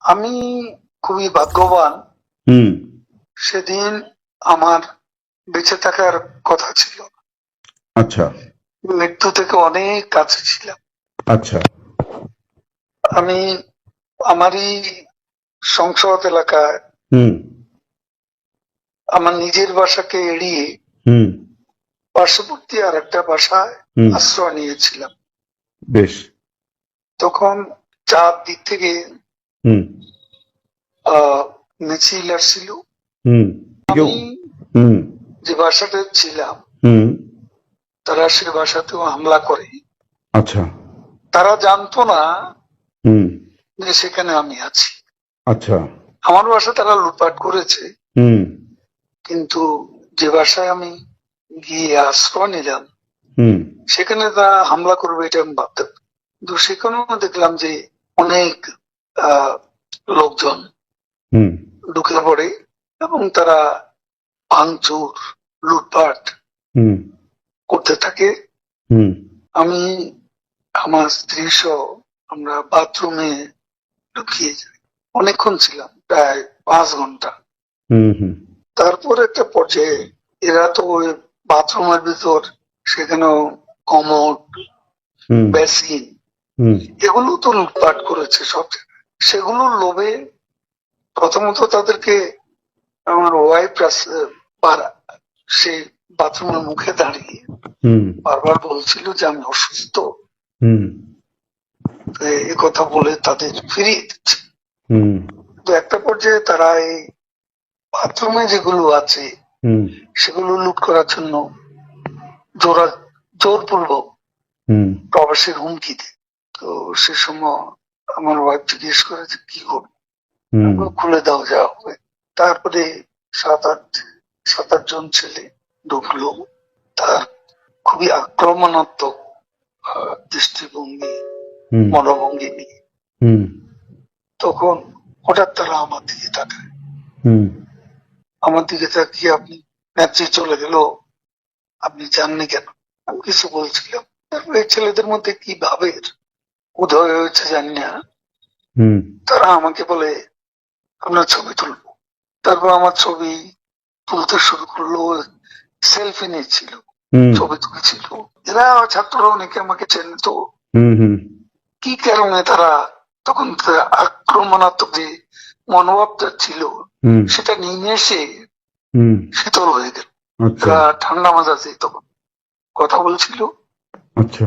আমি খুবই ভাগ্যবান। হুম। সেদিন আমার বেঁচে থাকার কথা ছিল। আচ্ছা। মৃত্যু থেকে অনেক কাছে ছিলাম। আচ্ছা। আমি আমারই সংসদ এলাকায় হুম। আমার নিজের বাসাকে এড়িয়ে হুম। পার্শ্ববর্তী আর একটা বাসায় আশ্রয় নিয়েছিলাম। বেশ। তখন চার দিক থেকে মিছিল আসছিল। আমি যে বাসাতে ছিলাম তারা সে বাসাতেও হামলা করে। আচ্ছা। তারা জানতো না যে সেখানে আমি আছি। আচ্ছা। আমার বাসা তারা লুটপাট করেছে। কিন্তু যে বাসায় আমি গিয়ে আশ্রয় নিলাম সেখানে তারা হামলা করবে এটা আমি ভাবতাম। কিন্তু সেখানেও দেখলাম যে অনেক লোকজন ঢুকে পড়ে এবং তারা ভাঙচুর লুটপাট হুম। করতে থাকে। হুম। আমি আমার স্ত্রী সহ আমরা বাথরুমে ঢুকিয়ে যাই। অনেকক্ষণ ছিলাম প্রায় পাঁচ ঘণ্টা। হুম হুম। তারপর একটা পর্যায়ে এরা তো ওই বাথরুমের ভিতর সেখানেও কমোড বেসিন এগুলো তো লুটপাট করেছে সব। সেগুলোর লোভে প্রথমত তাদেরকে আমার ওয়াইফ সেই বাথরুমের মুখে দাঁড়িয়ে বারবার বলছিল যে আমি অসুস্থ। এই কথা বলে তাদের ফিরিয়ে দিচ্ছে। হুম। তো একটা পর্যায়ে তারা এই বাথরুমে যেগুলো আছে সেগুলো লুট করার জন্য জোরা জোরপূর্বক হুম। প্রবাসের হুমকি দেয়। তো সে সময় আমার ওয়াইফ জিজ্ঞেস করে যে কি করব? খুলে দাও যা হবে। তারপরে সাত আট সাত আট জন ছেলে ঢুকলো। তার খুবই আক্রমণাত্মক দৃষ্টিভঙ্গি মনোভঙ্গি নিয়ে। হুম। তখন হঠাৎ তারা আমার দিকে তাকায়। আমার দিকে তাকিয়ে আপনি নেত্রী চলে গেল। আপনি জাননি কেন? আমি কিছু বলছিলাম। তারপরে ছেলেদের মধ্যে কি ভাবের? উদয় হয়েছে জানি না। তারা আমাকে বলে আমরা ছবি তুলবো। তারপর আমার ছবি তুলতে শুরু করল সেলফি নিচ্ছিল হুম। ছবি তুলছিল। এরা ছাত্ররা অনেকে আমাকে চেনে তো। হুম হুম। কি কারণে তারা তখন আক্রমণাত্মক যে মনোভাবটা ছিল হুম। সেটা নিয়ে এসে শীতল হয়ে গেল। আচ্ছা। ঠান্ডা মাজাতে তখন কথা বলছিল। আচ্ছা।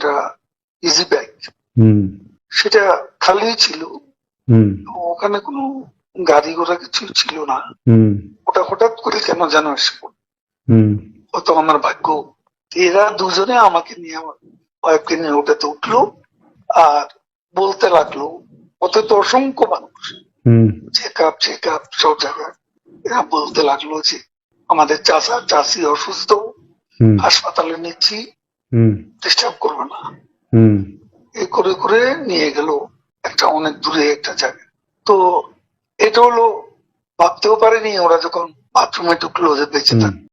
একটা ইজি ব্যাগ সেটা খালি ছিল। ওখানে কোনো গাড়ি ঘোড়া কিছু ছিল না। ওটা হঠাৎ করে কেন যেন এসে পড়ল। হুম। আমার ভাগ্য। এরা দুজনে আমাকে নিয়ে আমার ওয়াইফকে নিয়ে ওটাতে উঠল আর বলতে লাগল অত তো অসংখ্য মানুষ। হুম। চেক আপ চেক আপ সব জায়গায়। এরা বলতে লাগল যে আমাদের চাষা চাষি অসুস্থ। হাসপাতালে নিচ্ছি। ডিস্টার্ব করবে না। হুম। এই করে করে নিয়ে গেল একটা অনেক দূরে একটা জায়গা তো এটা হলো ভাবতেও পারেনি ওরা যখন বাথরুমে ঢুকলো যে বেঁচে থাকে থাকবে